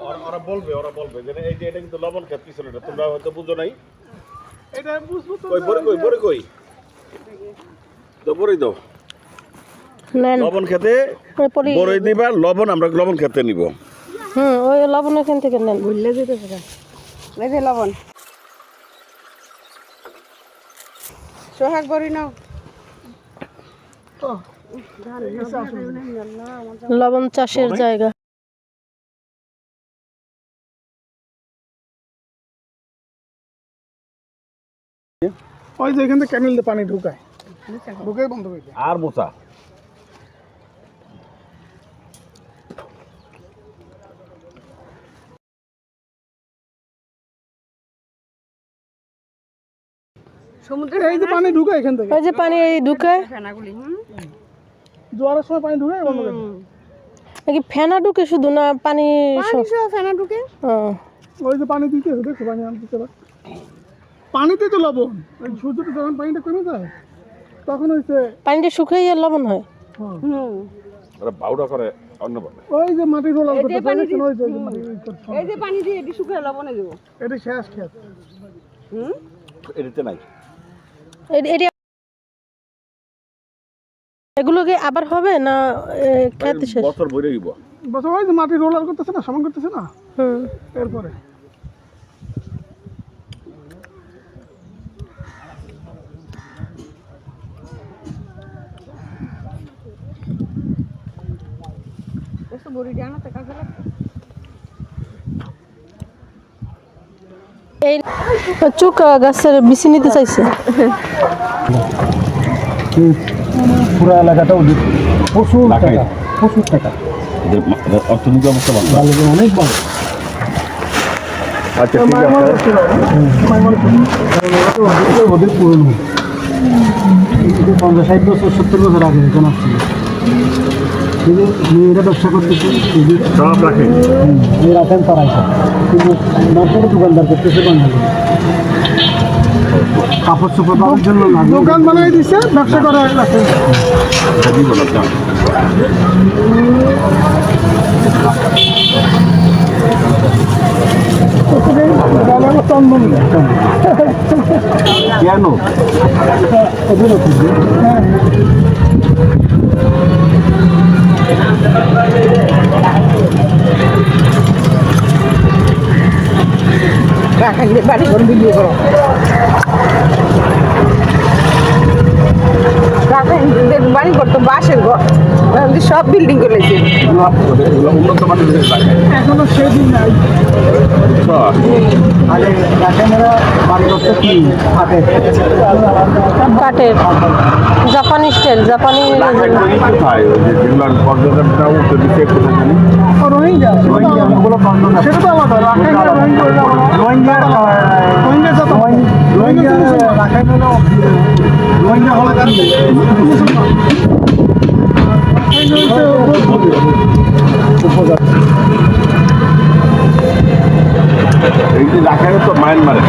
ওরা- বলবে ওরা বলবে যে এই যে এটা কিন্তু লবণ খেত পিছনে এটা তোমরা হয়তো বুঝো নাই। এটা বুঝব তো কই বড় কই বড় কই? তো বড়ই দাও। লবণ খেতে বড়ই দিবা লবণ আমরা লবণ খেতে নিব। হুম ওই লবণ এখান থেকে নেন। ভুললে যেতে পারে। এই যে লবণ। সোহাগ বড়ি নাও। লবণ চাষের জায়গা। ওই যে এখান থেকে ক্যানেল দিয়ে পানি ঢুকায়। ঢুকে বন্ধ করে দেয়। আর মোচা সমুদ্রের এই যে পানি ঢুকায় এখান থেকে। ওই যে পানি এই ঢুকায় ফেনাগুলি হুম। জোয়ারের সময় পানি ঢুকায় বন্ধ করে নাকি ফেনা ঢুকে শুধু না পানি পানি সহ ফেনা ঢুকে? ওই যে পানি দিতে দেখো পানি আনতে পানিতে তো লবণ। সূর্যটা যখন পানিটা কমে যায় তখন হচ্ছে পানিটা শুকিয়ে লবণ হয়। হ্যাঁ, হুম। ওরা বাউডা করে অন্য বলে। ওই যে মাটি রোলার করতে পানি পারে ওই যে মাটি এই যে পানি দিয়ে এটি শুকিয়ে লবণে দেবো। এটা শেষ খেত। হুম। এটাতে নাই। এটি এগুলো কি আবার হবে না খেতে শেষ? বছর ভরে দিব বস ওই যে মাটি রোলার করতেছে না সমান করতেছে না? হুম। এরপরে। এসব বড়ি দিয়ে আনাতে কাজে লাগবে এই চুক গাছের বিচি নিতে চাইছে। পুরো এলাকাটা ওদের প্রচুর টাকা, প্রচুর টাকা। অর্থনৈতিক অবস্থা ভালো। ভালো অনেক ভালো। আচ্ছা ঠিক আছে। ওদের পুরনো। পঞ্চাশ ষাট বছর সত্তর বছর আগে এখন আসছিল। মেয়েরা ব্যবসা করতেছে সব রাখে। এই রাখেন তারাই কিন্তু মার্কেটে দোকানদার করতেছে বাঙালি। কাপড় চোপড় পাওয়ার জন্য দোকান ব্যবসা করে রাখে। চন্দন কেন বাড়ি ঘর বিলিয়ে করো। বাড়ি ঘর তো বাসের ঘর। সব বিল্ডিং করেছে। এখনও সেদিন নাই। কাঠের। জাপানি স্টাইল জাপানি? রোহিঙ্গা? সেটা তো আর রোহিঙ্গা। রোহিঙ্গা রোহিঙ্গা রোহিঙ্গা হলো উপজাতি এই যে তো মায়ানমারে।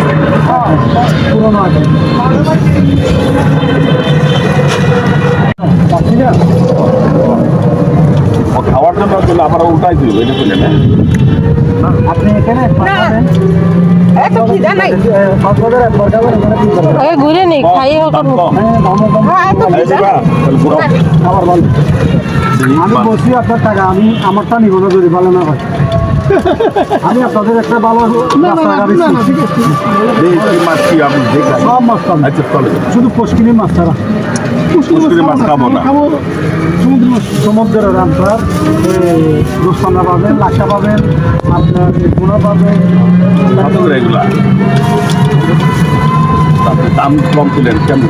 খাওয়ার জন্য দিলে আবার উল্টাই দিল এটা না? আপনি এখানে ঘুরে খাইয়ে। হ্যাঁ হ্যাঁ দিবা, আমি বলছি আপনার টাকা আমি আমারটা নিব না যদি ভালো না হয়। আমি আপনাদের একটা ভালো সব মাছ পাবেন। আচ্ছা শুধু পুষ্কিনি মাছ ছাড়া। মাছ খাব না। সমুদ্রের রামসার রোস্তানা পাবেন লাসা পাবেন আপনার পোনা পাবেন। এগুলা। দাম কম ছিলেন কেমন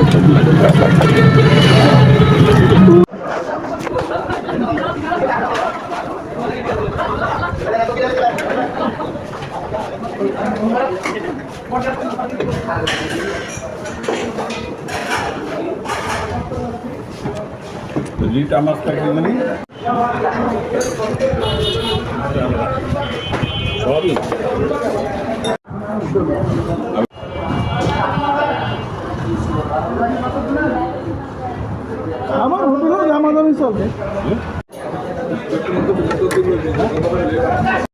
লিটা মাছটা কি জানি সবই আমার হোটেলে জামা দামি চলবে।